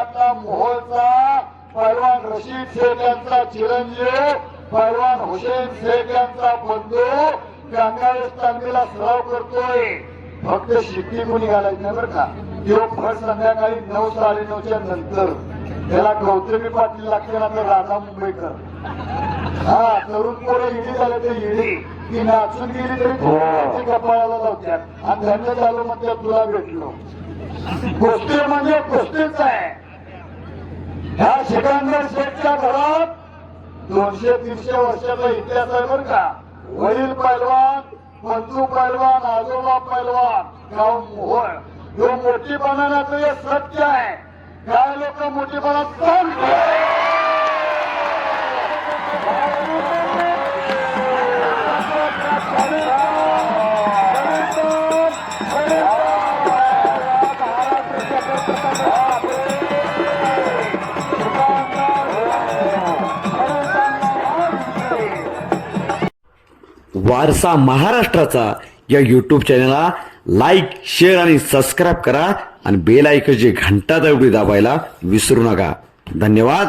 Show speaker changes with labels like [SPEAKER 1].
[SPEAKER 1] मैदानातला मोहोळचा पैलवान रशीद शेख यांचा चिरंजीव पैलवान हुसेन शेख यांचा बंधू गंगावेश तालमीला सराव करतोय. फक्त शिट्टी कोणी घालायची नाही बरं का? तो फळ संध्याकाळी नऊ साडे नऊच्या नंतर. त्याला गौतमी पाटील लागते ना तर राधा मुंबईकर. हा तरुण पोरं इडी झाले तर इडी. ती नाचून गेली तरी ती कपाळाला लावतात आणि धन्य झालं म्हणजे तुला भेटलो. कुस्ती म्हणजे सिकंदर शेठच्या घरात दोनशे तीनशे वर्षाचा इतिहास आहे बरं का. वडील पैलवान बंधू पैलवान आजोबा पैलवान गाव मोहोळ. जो मोठीपणाचं हे सत्य आहे. काय लोक मोठीपणा
[SPEAKER 2] वारसा महाराष्ट्राचा या यूट्यूब चॅनलला लाईक शेअर आणि सबस्क्राईब करा आणि बेल जे घंटा दाबायला विसरू नका. धन्यवाद.